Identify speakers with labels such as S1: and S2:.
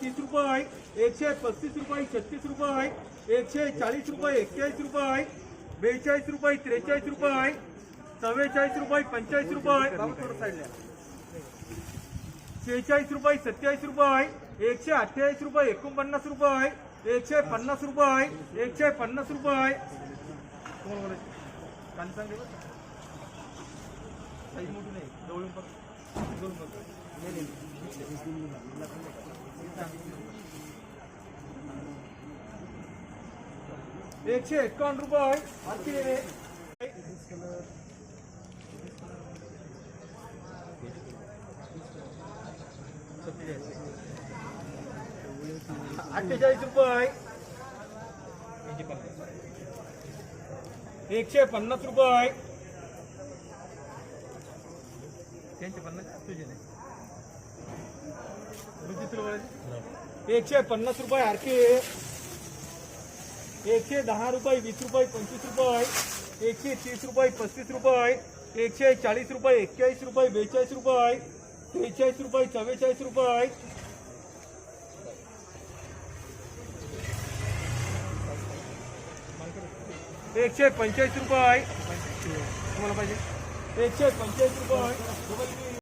S1: तीस रुपये, एकशे पस्तीस रुपये, छत्तीस रुपये, एकशे चाळीस रुपये, एक्केचाळीस रुपये, बेचाळीस रुपये, त्रेचाळीस रुपये, चव्वेचाळीस रुपये, पंचेचाळीस रुपये, शेहेचाळीस रुपये, सत्तेचाळीस रुपये, एकशे अठ्ठेचाळीस रुपये, एकोणपन्नास रुपये, एकशे पन्नास रुपये, एकशे पन्नास रुपये. नाही एकशे एकावन्न रुपये एकशे पन्नास रुपये आरके एकशे दहा रुपये, वीस रुपये, पंचवीस रुपये, एकशे तीस रुपये, पस्तीस रुपये, एकशे चाळीस रुपये एक्केचाळीस रुपये, बेचाळीस रुपये, त्रेचाळीस रुपये, चव्वेचाळीस रुपये. एकशे पंचेचाळीस रुपये. तुम्हाला पाहिजे? एकशे पंचेचाळीस रुपये.